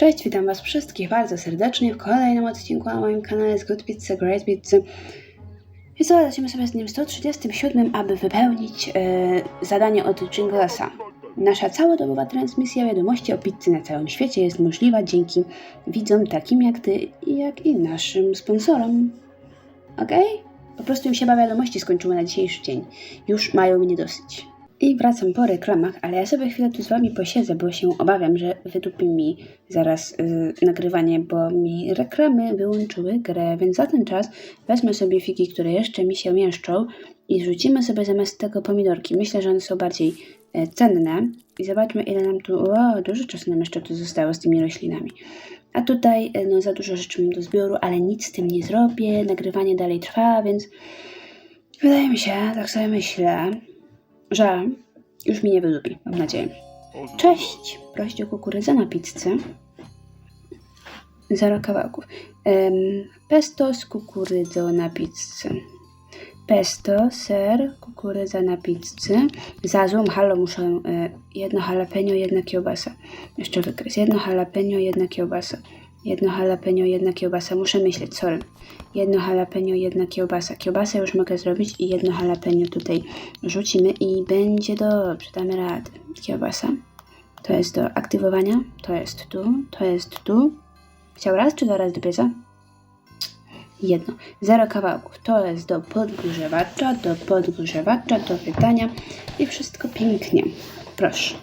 Cześć, witam Was wszystkich bardzo serdecznie w kolejnym odcinku na moim kanale z Good Pizza, Great Pizza. I co, lecimy sobie z dniem 137, aby wypełnić e, zadanie od Jinglesa. Nasza całodobowa transmisja wiadomości o pizzy na całym świecie jest możliwa dzięki widzom takim jak Ty, jak i naszym sponsorom. Okej? Po prostu im się chyba wiadomości skończyły na dzisiejszy dzień. Już mają mnie dosyć. I wracam po reklamach, ale ja sobie chwilę tu z Wami posiedzę, bo się obawiam, że wydupi mi zaraz y, nagrywanie, bo mi reklamy wyłączyły grę, więc za ten czas wezmę sobie figi, które jeszcze mi się mieszczą i rzucimy sobie zamiast tego pomidorki. Myślę, że one są bardziej e, cenne i zobaczmy ile nam tu, o, dużo czasu nam jeszcze tu zostało z tymi roślinami. A tutaj e, no, za dużo rzeczy mam do zbioru, ale nic z tym nie zrobię, nagrywanie dalej trwa, więc wydaje mi się, tak sobie myślę, że już mi nie wydupi, mam nadzieję. Cześć! Proście o kukurydzę na pizzę. Zero kawałków. Em, pesto z kukurydzą na pizzę. Pesto, ser, kukurydza na pizzę. Za złą halo muszę e, jedno jalapeno, jedna kiełbasa. Jeszcze wykres. Jedno jalapeno, jedna kiełbasa. Jedno jalapeno, jedna kiełbasa. Muszę myśleć, sorry. Jedno jalapeno, jedna kiełbasa. Kiełbasę już mogę zrobić i jedno jalapeno tutaj rzucimy i będzie dobrze, damy radę. Kiełbasa. To jest do aktywowania. To jest tu, to jest tu. Chciał raz czy dwa razy do pieca? Jedno. Zero kawałków. To jest do podgrzewacza, do podgrzewacza, do wydania i wszystko pięknie. Proszę.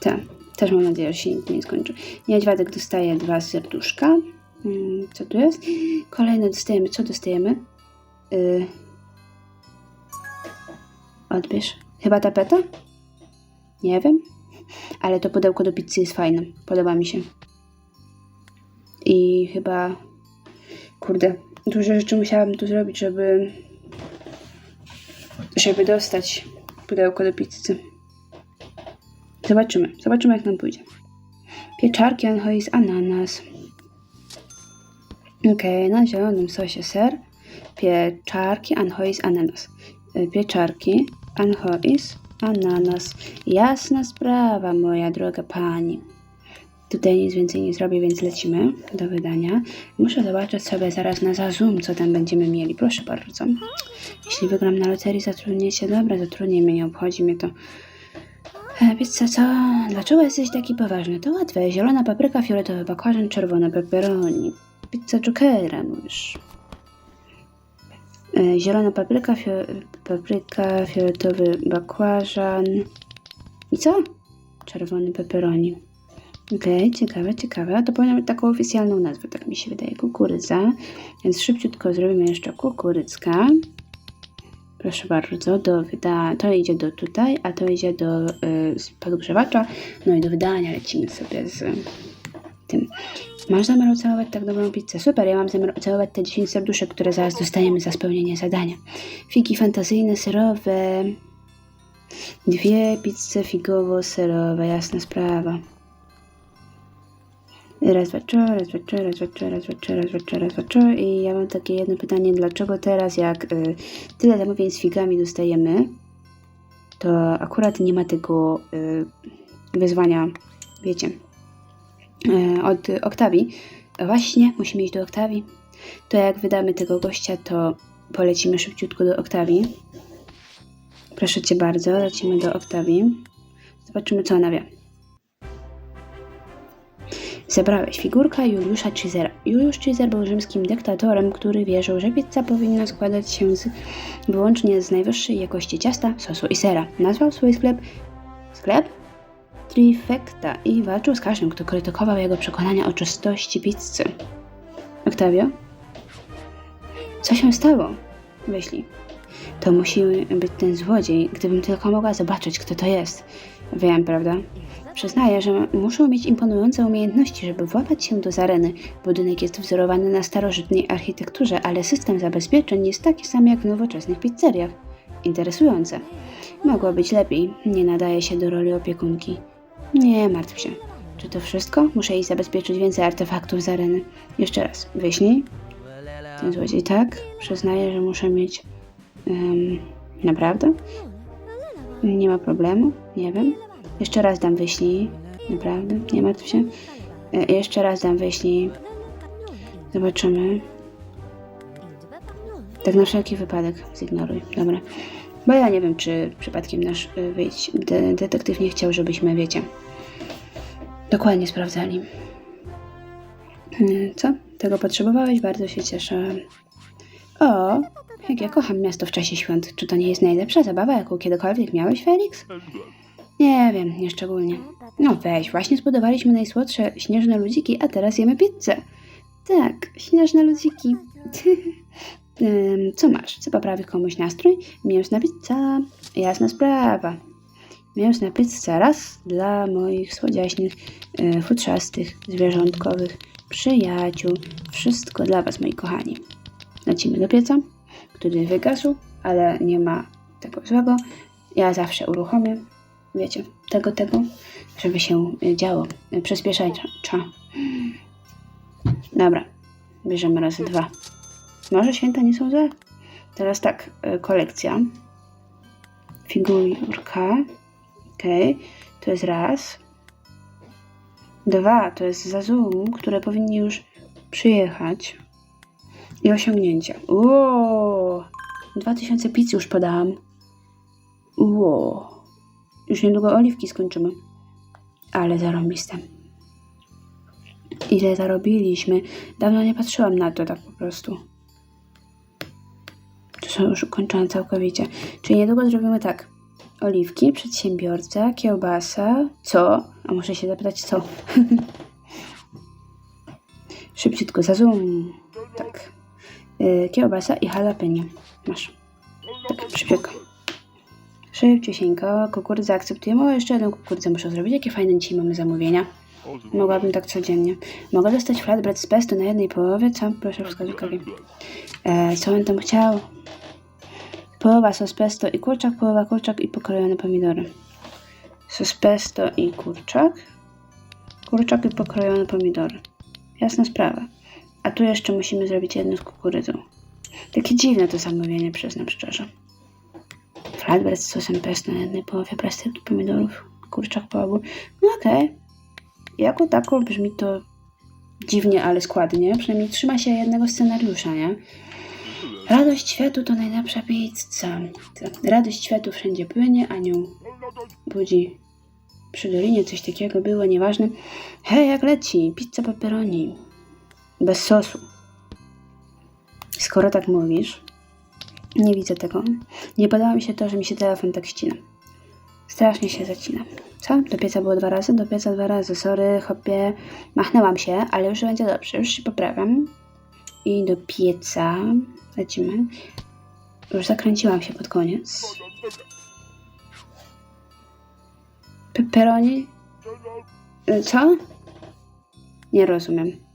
Tak. Też mam nadzieję, że się nigdy nie skończy. Niedźwiadek dostaje dwa serduszka. Mm, Co tu jest? Kolejne dostajemy. Co dostajemy? Yy... Odbierz. Chyba tapeta? Nie wiem. Ale to pudełko do pizzy jest fajne. Podoba mi się. I chyba... Kurde. Dużo rzeczy musiałam tu zrobić, żeby... Żeby dostać pudełko do pizzy. Zobaczymy. Zobaczymy, jak nam pójdzie. Pieczarki anchois ananas. Okej, na zielonym sosie ser. Pieczarki anchois ananas. Y, Pieczarki anchois ananas. Jasna sprawa, moja droga pani. Tutaj nic więcej nie zrobię, więc lecimy do wydania. Muszę zobaczyć sobie zaraz na Zazum, co tam będziemy mieli. Proszę bardzo. Jeśli wygram na loterii, zatrudnię się. Dobra, zatrudnię mnie, nie obchodzi mnie to. E, Pizza co? Dlaczego jesteś taki poważny? To łatwe. Zielona papryka, fioletowy bakłażan, czerwone pepperoni. Pizza Jokera, mówisz. E, Zielona papryka, fio papryka, fioletowy bakłażan. I co? Czerwony pepperoni. Okej, ciekawe, ciekawe. To powinna być taką oficjalną nazwę, tak mi się wydaje. Kukurydza. Więc szybciutko zrobimy jeszcze kukurydzka. Proszę bardzo, do wyda... to idzie do tutaj, a to idzie do y, podgrzewacza. No i do wydania lecimy sobie z tym. Masz zamiar ucałować tak dobrą pizzę? Super, ja mam zamiar ucałować te 10 serduszek, które zaraz dostajemy za spełnienie zadania. Figi fantazyjne, serowe. Dwie pizze figowo-serowe, jasna sprawa. Raz, dwa, raz, dwa, raz, dwa, raz, dwa, raz, dwa, raz, dwa. I ja mam takie jedno pytanie, dlaczego teraz jak y, tyle zamówień z figami dostajemy, to akurat nie ma tego y, wyzwania, wiecie, y, od Oktawii. Właśnie, musimy iść do Oktawii. To jak wydamy tego gościa, to polecimy szybciutko do Oktawii. Proszę Cię bardzo, lecimy do Oktawii. Zobaczymy, co ona wie. Zebrałeś figurka Juliusza Cizera. Juliusz Cizer był rzymskim dyktatorem, który wierzył, że pizza powinna składać się z, wyłącznie z najwyższej jakości ciasta, sosu i sera. Nazwał swój sklep sklep Trifecta i walczył z każdym, kto krytykował jego przekonania o czystości pizzy. Octavio? Co się stało? Myśli. To musi być ten złodziej, gdybym tylko mogła zobaczyć, kto to jest. Wiem, prawda? Przyznaję, że muszą mieć imponujące umiejętności, żeby włapać się do zareny. Budynek jest wzorowany na starożytnej architekturze, ale system zabezpieczeń jest taki sam jak w nowoczesnych pizzeriach. Interesujące. Mogło być lepiej. Nie nadaje się do roli opiekunki. Nie martw się. Czy to wszystko? Muszę jej zabezpieczyć więcej artefaktów z areny. Jeszcze raz. Wyślij. Ten złodziej tak. Przyznaję, że muszę mieć... em, naprawdę? Nie ma problemu. Nie wiem. Jeszcze raz dam wyślij. Naprawdę, nie martw się. E, jeszcze raz dam wyślij. Zobaczymy. Tak na wszelki wypadek zignoruj. Dobra. Bo ja nie wiem, czy przypadkiem nasz y, wyjść, de, detektyw nie chciał, żebyśmy, wiecie, dokładnie sprawdzali. Y, Co? Tego potrzebowałeś? Bardzo się cieszę. O, jak ja kocham miasto w czasie świąt. Czy to nie jest najlepsza zabawa, jaką kiedykolwiek miałeś, Felix? Nie wiem, nieszczególnie. No weź, właśnie zbudowaliśmy najsłodsze śnieżne ludziki, a teraz jemy pizzę. Tak, śnieżne ludziki. Ym, Co masz? Co poprawi komuś nastrój? Mięsna pizza. Jasna sprawa. Mięsna pizza raz dla moich słodziaśnych, yy, futrzastych, zwierzątkowych przyjaciół. Wszystko dla was, moi kochani. Lecimy do pieca, który wygasł, ale nie ma tego złego. Ja zawsze uruchomię, wiecie, tego, tego, żeby się y, działo. Y, Przyspieszajcza. Dobra, bierzemy razy dwa. Może święta nie są złe? Teraz tak, y, kolekcja. Figurka. Okej, to jest raz. Dwa, to jest za Zoom, które powinni już przyjechać. I osiągnięcia. Ło! 2000 pizz już podałam. Ło! Już niedługo oliwki skończymy. Ale zarąbiste. Ile zarobiliśmy? Dawno nie patrzyłam na to tak po prostu. To są już ukończone całkowicie. Czyli niedługo zrobimy tak. Oliwki, przedsiębiorca, kiełbasa. Co? A muszę się zapytać co? Szybciutko, za zoom. Tak. Yy, kiełbasa i jalapeno. Masz. Tak, szybciutko. Szybciusieńko. Kukurydzę akceptujemy. O, jeszcze jedną kukurydzę muszę zrobić. Jakie fajne dzisiaj mamy zamówienia. Mogłabym tak codziennie. Mogę dostać flatbread z pesto na jednej połowie? Co? Proszę wskazówkowi. E, co on tam chciał? Połowa sos pesto i kurczak, połowa kurczak i pokrojone pomidory. Sos pesto i kurczak. Kurczak i pokrojone pomidory. Jasna sprawa. A tu jeszcze musimy zrobić jedno z kukurydzą. Takie dziwne to zamówienie, przyznam szczerze. Flatbread z sosem pesto na jednej połowie, plasterki pomidorów, kurczak po obu. No okej. Jako tako brzmi to dziwnie, ale składnie. Przynajmniej trzyma się jednego scenariusza, nie? Radość światu to najlepsza pizza. Radość światu wszędzie płynie, anioł budzi przy dolinie, coś takiego było, nieważne. Hej, jak leci? Pizza pepperoni. Bez sosu. Skoro tak mówisz, nie widzę tego. Nie podoba mi się to, że mi się telefon tak ścina. Strasznie się zacina. Co? Do pieca było dwa razy? Do pieca dwa razy. Sorry, hopie. Machnęłam się, ale już będzie dobrze. Już się poprawiam. I do pieca lecimy. Już zakręciłam się pod koniec. Pepperoni? Y, Co? Nie rozumiem.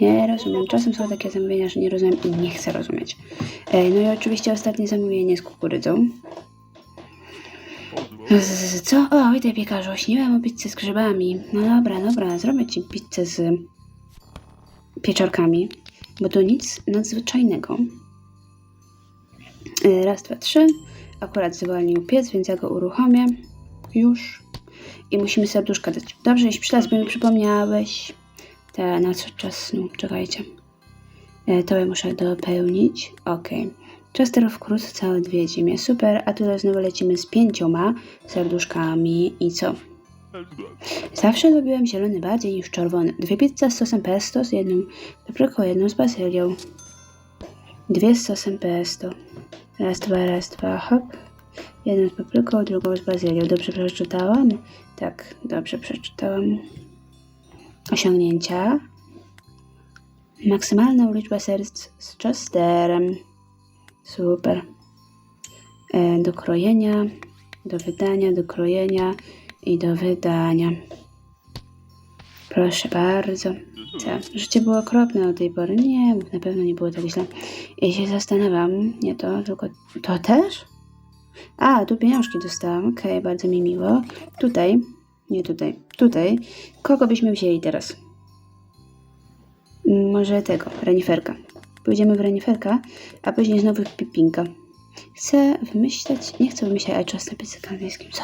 Nie rozumiem. Czasem są takie zamówienia, że nie rozumiem i nie chcę rozumieć. E, No i oczywiście ostatnie zamówienie z kukurydzą. Co? O, witaj piekarzu, śniłem o pizzę z grzybami. No dobra, dobra, zrobię ci pizzę z pieczarkami, bo to nic nadzwyczajnego. E, Raz, dwa, trzy. Akurat zwolnił piec, więc ja go uruchomię. Już. I musimy serduszka dać. Dobrze, jeśli przylas, bo mi przypomniałeś. Te na co czas snu. Czekajcie. E, To muszę dopełnić. Ok. Chester wkrótce odwiedzi mnie. Super. A tutaj znowu lecimy z pięcioma serduszkami. I co? Zawsze lubiłem zielony bardziej niż czerwony. Dwie pizze z sosem pesto, z jedną papryką, jedną z bazylią. Dwie z sosem pesto. Raz, dwa, raz, dwa, hop. Jedną z papryką, drugą z bazylią. Dobrze przeczytałam? Tak, dobrze przeczytałam. Osiągnięcia. Maksymalna liczba serc z Chesterem. Super. E, do krojenia, do wydania, do krojenia i do wydania. Proszę bardzo. Co? Życie było okropne od tej pory. Nie, na pewno nie było tak źle. I się zastanawiam, nie to, tylko to też? A, tu pieniążki dostałam. Okej, bardzo mi miło. Tutaj, nie tutaj, tutaj. Kogo byśmy wzięli teraz? Mm, Może tego, reniferka. Pójdziemy w reniferka, a później znowu w pipinka. Chcę wymyśleć, nie chcę wymyślać, ale czas na piecyku angielskim, co?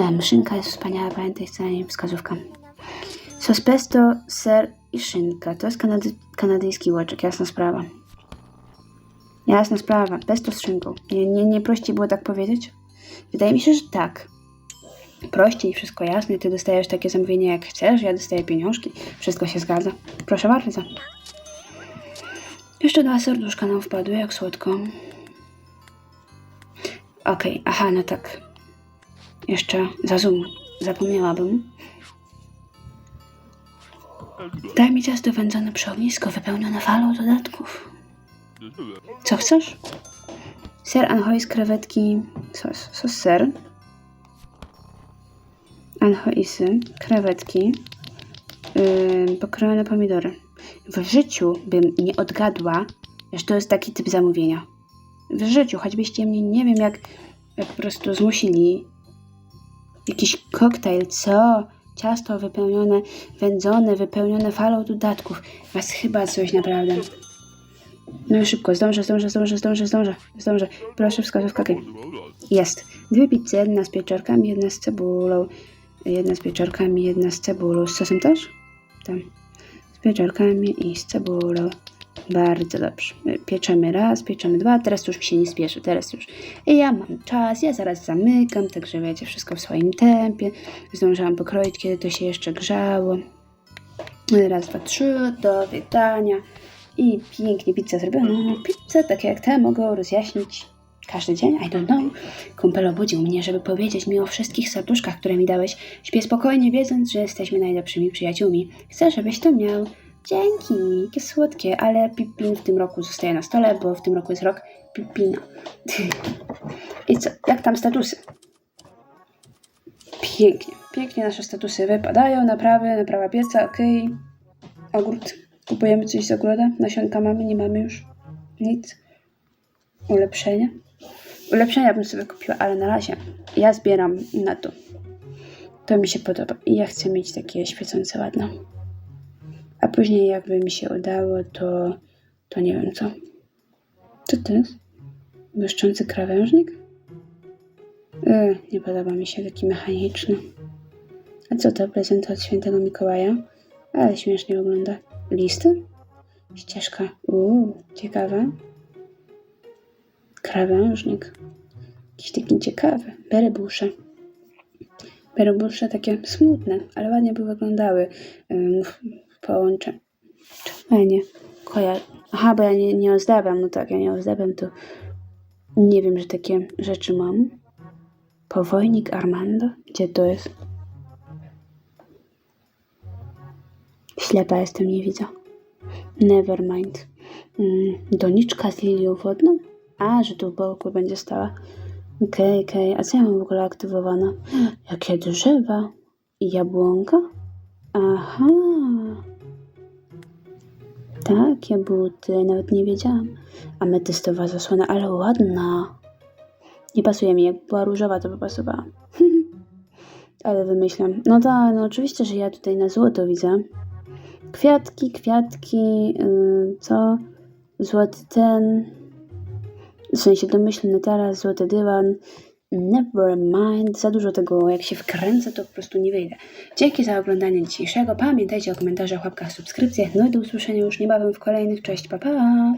E, szynka jest wspaniała, pamiętaj, wcale nie wskazówka. Sos pesto, ser i szynka. To jest kanady kanadyjski łoczek, jasna sprawa. Jasna sprawa, pesto z szynką. Nie, nie, nie prościej było tak powiedzieć? Wydaje mi się, że tak. Prościej, wszystko jasne, ty dostajesz takie zamówienie jak chcesz, ja dostaję pieniążki, wszystko się zgadza. Proszę bardzo. Jeszcze dwa serduszka nam wpadły, jak słodko. Okej, aha, no tak. Jeszcze za zoom. Zapomniałabym. Daj mi ciasto wędzone przy ognisku, wypełnione falą dodatków. Co chcesz? Ser anchois, krewetki, sos, sos ser. Anchoisy, krewetki, yy, pokrojone pomidory. W życiu bym nie odgadła, że to jest taki typ zamówienia. W życiu, choćbyście mnie nie wiem jak, jak po prostu zmusili. Jakiś koktajl, co? Ciasto wypełnione, wędzone, wypełnione falą dodatków. Was chyba coś naprawdę. No i szybko, zdążę, zdążę, zdążę, zdążę, zdążę, zdążę. Proszę, wskazówka. okej. Jest. Dwie pizze, jedna z pieczarkami, jedna z cebulą. Jedna z pieczarkami, jedna z cebulą. Z sosem też? Tam. Z pieczarkami i z cebulą. Bardzo dobrze. Pieczemy raz, pieczemy dwa. Teraz już mi się nie spieszy. Teraz już ja mam czas. Ja zaraz zamykam, także wiecie, wszystko w swoim tempie. Zdążyłam pokroić, kiedy to się jeszcze grzało. Raz, dwa, trzy. Do wydania. I pięknie pizza zrobiona. Pizza, takie jak te, mogę rozjaśnić każdy dzień. I don't know. Kumpel obudził mnie, żeby powiedzieć mi o wszystkich serduszkach, które mi dałeś. Śpię spokojnie, wiedząc, że jesteśmy najlepszymi przyjaciółmi. Chcę, żebyś to miał. Dzięki, jakie słodkie, ale Pipin w tym roku zostaje na stole, bo w tym roku jest rok Pipina. I co, jak tam statusy? Pięknie, pięknie nasze statusy wypadają. Naprawy, naprawa pieca, okej. Ogród. Kupujemy coś z ogroda. Nasionka mamy, nie mamy już. Nic. Ulepszenia. Ulepszenia bym sobie kupiła, ale na razie ja zbieram na to. To mi się podoba i ja chcę mieć takie świecące ładne. A później jakby mi się udało, to, to nie wiem co. Co to jest? Błyszczący krawężnik? Yy, nie podoba mi się taki mechaniczny. A co to? Prezent od świętego Mikołaja? Ale śmiesznie wygląda. Listy? Ścieżka. Uuu, ciekawe. Krawężnik. Jakiś taki ciekawy. Berebusze. Berebusze takie smutne, ale ładnie by wyglądały w połączeniu. Ja nie koja... Aha, bo ja nie, nie ozdabiam. No tak, ja nie ozdabiam, to nie wiem, że takie rzeczy mam. Powojnik Armando? Gdzie to jest? Ślepa jestem, nie widzę. Nevermind. Mm, doniczka z lilią wodną? A, że tu w boku będzie stała. Okej, okej. A co ja mam w ogóle aktywowane? Jakie drzewa? I jabłonka? Aha. Takie buty, nawet nie wiedziałam. Ametystowa zasłona, ale ładna. Nie pasuje mi, jak była różowa, to by pasowała. ale wymyślam. No tak, no oczywiście, że ja tutaj na złoto widzę. Kwiatki, kwiatki, yy, co? Złoty ten. W sensie domyślny taras, złoty dywan. Never mind. Za dużo tego, jak się wkręcę, to po prostu nie wyjdę. Dzięki za oglądanie dzisiejszego. Pamiętajcie o komentarzach, łapkach, subskrypcjach. No i do usłyszenia już niebawem w kolejnych. Cześć, pa pa!